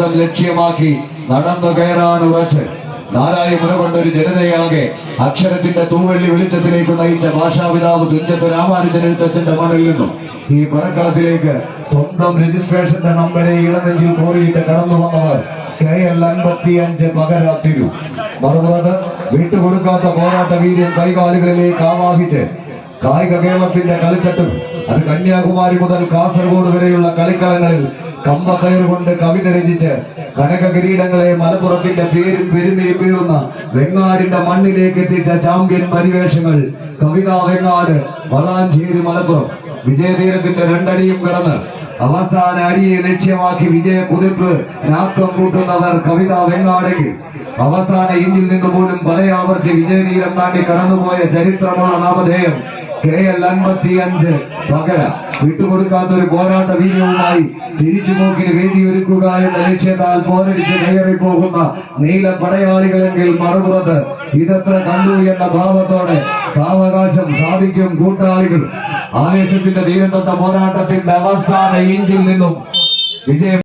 ലക്ഷ്യമാക്കി നടന്നു കയറാൻ ഉറച്ച്. നാലായി മുനകൊണ്ട് ഒരു ജനതയാകെ അക്ഷരത്തിന്റെ തൂവെള്ളി വെളിച്ചത്തിലേക്ക് നയിച്ച ഭാഷാപിതാവ് തുഞ്ചത്ത് രാമാനുജൻ എഴുത്തച്ഛന്റെ മണ്ണിൽ നിന്നും. ഈ പടക്കളത്തിലേക്ക് സ്വന്തം രജിസ്ട്രേഷന്റെ നമ്പരെ ഇളനെഞ്ചിൽ കോറിയിട്ട് കടന്നു വന്നവർ കെ എൽ അൻപത്തി അഞ്ച് പകരാത്തിരു. മറുപത് വിട്ടുകൊടുക്കാത്ത പോരാട്ട വീര്യം കൈകാലുകളിലേക്ക് ആവാഹിച്ച് കായിക കേരളത്തിന്റെ കളിത്തട്ടും. അത് കന്യാകുമാരി മുതൽ കാസർഗോഡ് വരെയുള്ള കളിക്കളങ്ങളിൽ കമ്പക്കയർ കൊണ്ട് കവിത രചിച്ച് കനക കിരീടങ്ങളെ മലപ്പുറത്തിന്റെ പേരും പെരുമയും പേറുന്ന വെങ്ങാടിന്റെ മണ്ണിലേക്ക് എത്തിച്ച ചാമ്പ്യൻ പരിവേഷങ്ങൾ. കവിതാ വെങ്ങാട് വളാഞ്ചേരി മലപ്പുറം. വിജയതീരത്തിന്റെ രണ്ടടിയും കടന്ന് അവസാന അടിയെ ലക്ഷ്യമാക്കി വിജയ കുതിപ്പ് നാക്കം കൂട്ടുന്നവർ കവിതാ വെങ്ങാടേക്ക് അവസാന ഇഞ്ചിൽ നിന്ന് പോലും പലയാവർത്തി വിജയതീരം താണ്ടി കടന്നുപോയ ചരിത്രമാണ് നാമധേയം. കെ എൽ അൻപത്തി അഞ്ച് പകര വിട്ടുകൊടുക്കാത്ത ഒരു പോരാട്ട വീര്യവുമായി തിരിച്ചു നോക്കിന് വേദിയൊരുക്കുക എന്ന ലക്ഷ്യത്താൽ പോരടിച്ച് കയറി പോകുന്ന നീല പടയാളികളെങ്കിൽ മറുപുറത്ത് ഇതത്ര കണ്ടു എന്ന ഭാവത്തോടെ സാവകാശം സാധിക്കും കൂട്ടാളികൾ. ആവേശത്തിന്റെ തീരത്തൊത്ത പോരാട്ടത്തിന്റെ അവസാന ഇഞ്ചിൽ നിന്നും വിജയം